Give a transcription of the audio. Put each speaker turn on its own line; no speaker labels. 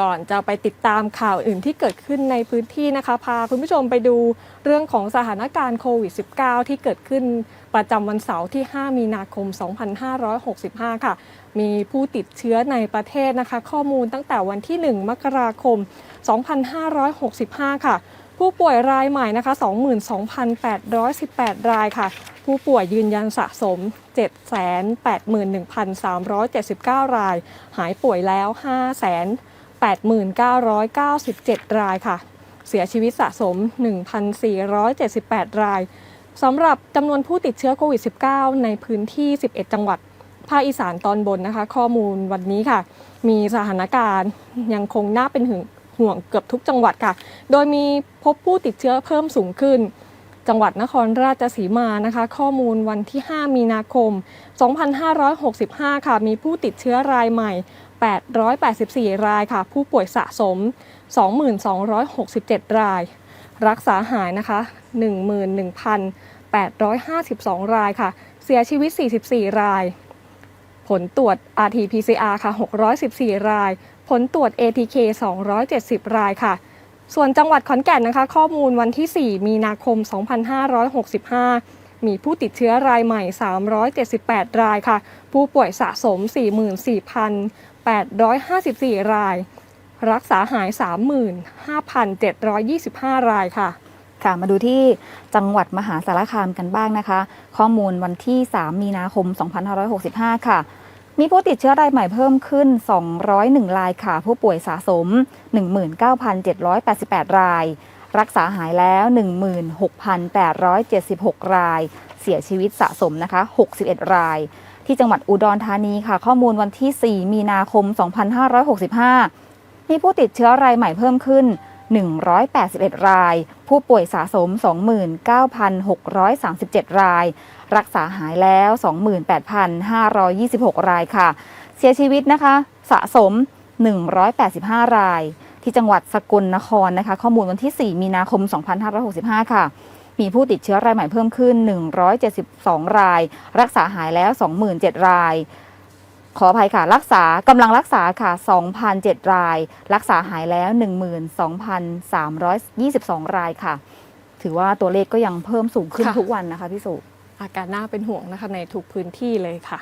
ก่อนจะไปติดตามข่าวอื่นที่เกิดขึ้นในพื้นที่นะคะพาคุณผู้ชมไปดูเรื่องของสถานการณ์โควิด -19 ที่เกิดขึ้นประจำวันเสาร์ที่ 5 มีนาคม 2565 ค่ะ มีผู้ติดเชื้อในประเทศนะคะ ข้อมูลตั้งแต่วันที่ 1 มกราคม 2565 ค่ะ ผู้ป่วยรายใหม่นะคะ 22,818 รายค่ะ ผู้ป่วยยืนยันสะสม 781,379 ราย หายป่วยแล้ว 89,997 รายค่ะ เสียชีวิตสะสม 1,478 รายสำหรับจำนวนผู้ติดเชื้อโควิด -19 ในพื้นที่ 11 จังหวัด ภาคอีสานตอนบนนะคะ ข้อมูลวันนี้ค่ะ มีสถานการณ์ยังคงน่าเป็นห่วงห่วงเกือบทุกจังหวัดค่ะ โดยมีพบผู้ติดเชื้อเพิ่มสูงขึ้น จังหวัดนครราชสีมานะคะ ข้อมูลวันที่ 5 มีนาคม 2565 ค่ะ มีผู้ติดเชื้อรายใหม่ 884 รายค่ะ ผู้ป่วยสะสม2267 ราย รักษาหายนะคะ 11,852 รายค่ะ เสียชีวิต 44 ราย ผลตรวจ RT-PCR ค่ะ 614 ราย ผลตรวจ ATK 270 รายค่ะส่วนจังหวัดขอนแก่นนะคะ ข้อมูลวันที่ 4 มีนาคม 2565 มีผู้ติดเชื้อรายใหม่ 378 รายค่ะ ผู้ป่วยสะสม 854 ราย รักษาหาย 35,725 รายค่ะ
ค่ะมาดูที่จังหวัดมหาสารคามกันบ้างนะคะ ข้อมูลวันที่ 3 มีนาคม 2565 ค่ะ มีผู้ติดเชื้อรายใหม่เพิ่มขึ้น 201 รายค่ะ ผู้ป่วยสะสม 19,788 ราย รักษาหายแล้ว 16,876 ราย เสียชีวิตสะสมนะคะ 61 ราย ที่จังหวัดอุดรธานีค่ะ ข้อมูลวันที่ 4 มีนาคม 2565 มีผู้ติดเชื้อรายใหม่เพิ่มขึ้น 181 ราย ผู้ป่วยสะสม 29,637 ราย รักษาหายแล้ว 28,526 รายค่ะ เสียชีวิตนะคะ สะสม 185 ราย ที่จังหวัดสกลนครนะคะ ข้อมูลวันที่ 4 มีนาคม 2565 ค่ะ มีผู้ติดเชื้อรายใหม่เพิ่มขึ้น 172 ราย รักษาหายแล้ว 27ราย ขออภัยค่ะ รักษากำลังรักษาค่ะ 2,007 ราย รักษาหายแล้ว 12,322 รายค่ะ ถือว่าตัวเลขก็ยังเพิ่มสูงขึ้น
ค่ะ
ทุกวันนะคะพี่สุ
อาการน่าเป็นห่วงนะคะในทุกพื้นที่เลยค่ะ